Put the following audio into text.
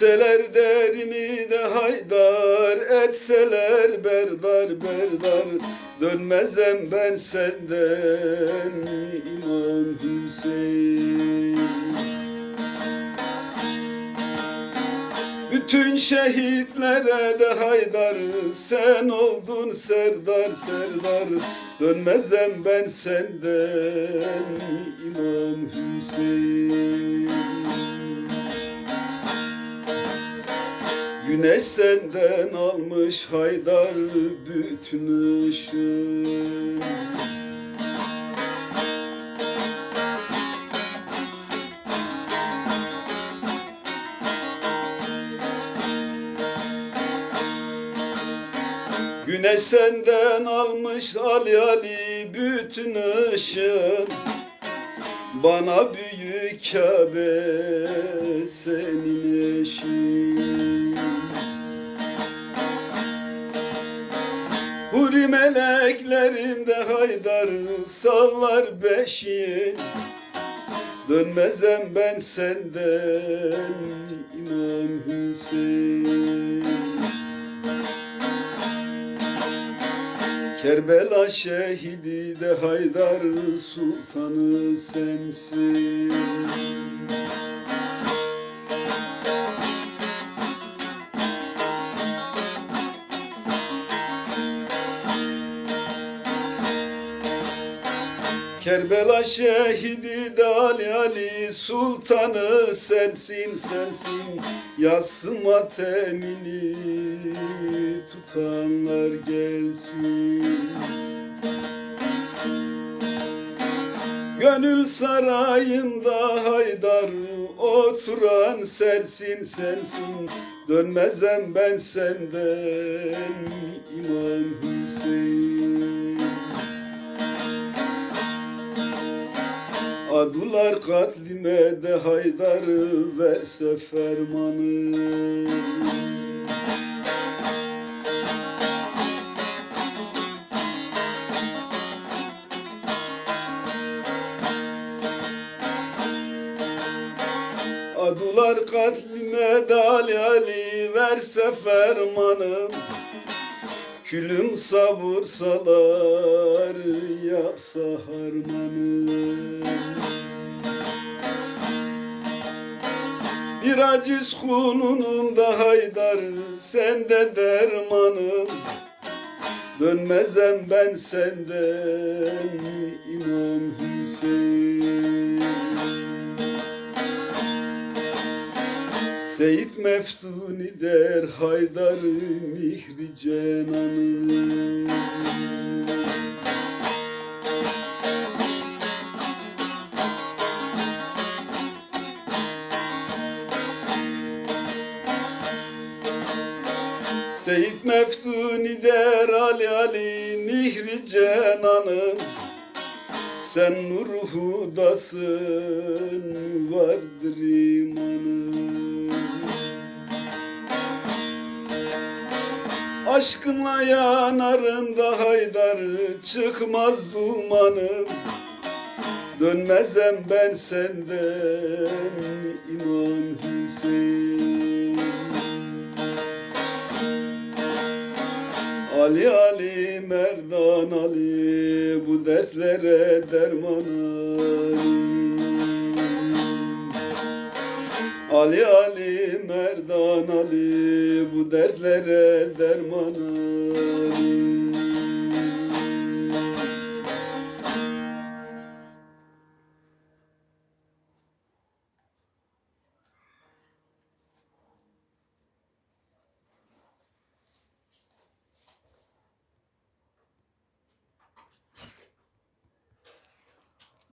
Bilseler derimi de haydar etseler berdar berdar. Dönmezem ben senden İmam Hüseyin. Bütün şehitlere de haydar Sen oldun serdar serdar. Dönmezem ben senden İmam Hüseyin Güneş senden almış haydar bütün ışığı Güneş senden almış Ali Ali bütün ışığın Bana büyük Kabe meleklerinde haydar sallar beşiğin Dönmezem ben senden İmam Hüseyin. Kerbela şehidi de Haydar Sultanı sensin Kerbela şehidi de Ali Sultanı sensin sensin. Yassın matemini tutanlar gelsin. Gönül sarayında haydar oturan sensin sensin. Dönmezem ben senden İmam Hüseyin Adular katlime de haydar verse fermanı. Adular katlime de Ali Ali verse Külüm savursalar yapsa harmanım Bir aciz kulunum da haydar sende dermanım Dönmezem ben senden İmam Hüseyin Seyit Meftuni der Haydar Mihri Cenan'ı. Seyit Meftuni der Ali Ali Mihri Cenan'ım Sen nur hudasın vardır imanın Aşkınla yanarım da haydar çıkmaz dumanım. Dönmezem ben senden İmam Hüseyin. Ali Ali Merdan Ali bu dertlere derman Ali Ali Merdan Ali bu dertlere derman Ali